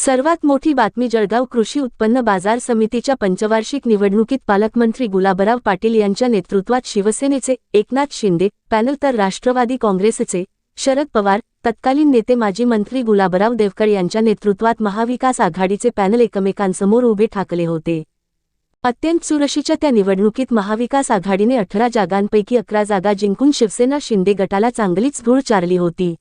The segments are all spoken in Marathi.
सर्वात मोठी बातमी जळगाव कृषी उत्पन्न बाजार समितीच्या पंचवार्षिक निवडणुकीत पालकमंत्री गुलाबराव पाटील यांच्या नेतृत्वात शिवसेनेचे एकनाथ शिंदे पॅनल तर राष्ट्रवादी काँग्रेसचे शरद पवार तत्कालीन नेते माजी मंत्री गुलाबराव देवकर यांच्या नेतृत्वात महाविकास आघाडीचे पॅनल एकमेकांसमोर उभे ठाकले होते. अत्यंत चुरशीच्या त्या निवडणुकीत महाविकास आघाडीने अठरा जागांपैकी अकरा जागा जिंकून शिवसेना शिंदे गटाला चांगलीच धूळ चारली होती.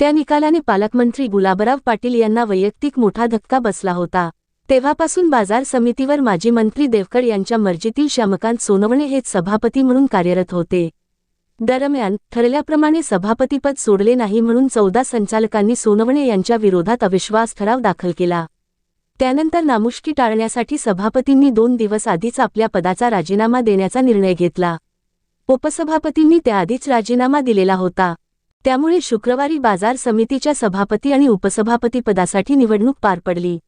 त्या निकालाने पालकमंत्री गुलाबराव पाटील यांना वैयक्तिक मोठा धक्का बसला होता. तेव्हापासून बाजार समितीवर माजी मंत्री देवकर यांच्या मर्जीतील श्यामकांत सोनवणे हेच सभापती म्हणून कार्यरत होते. दरम्यान ठरल्याप्रमाणे सभापतीपद सोडले नाही म्हणून चौदा संचालकांनी सोनवणे यांच्या विरोधात अविश्वास ठराव दाखल केला. त्यानंतर नामुष्की टाळण्यासाठी सभापतींनी दोन दिवस आधीच आपल्या पदाचा राजीनामा देण्याचा निर्णय घेतला. उपसभापतींनी त्याआधीच राजीनामा दिलेला होता. त्यामुळे शुक्रवारी बाजार समितीच्या सभापती आणि उपसभापतीपदासाठी निवडणूक पार पडली.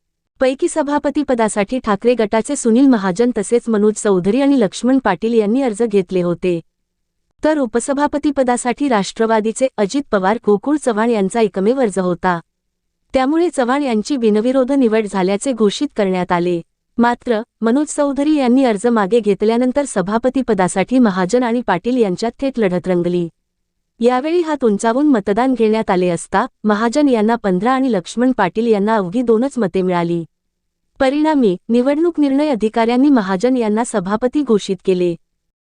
पैकी सभापतीपदासाठी ठाकरे गटाचे सुनील महाजन तसेच मनोज चौधरी आणि लक्ष्मण पाटील यांनी अर्ज घेतले होते. तर उपसभापतीपदासाठी राष्ट्रवादीचे अजित पवार गोकुळ चव्हाण यांचा एकमेव अर्ज होता. त्यामुळे चव्हाण यांची बिनविरोध निवड झाल्याचे घोषित करण्यात आले. मात्र मनोज चौधरी यांनी अर्ज मागे घेतल्यानंतर सभापतीपदासाठी महाजन आणि पाटील यांच्यात थेट लढत रंगली. यावेळी हात उंचावून मतदान घेण्यात आले असता महाजन यांना पंधरा आणि लक्ष्मण पाटील यांना अवघी दोनच मते मिळाली. परिणामी निवडणूक निर्णय अधिकाऱ्यांनी महाजन यांना सभापती घोषित केले.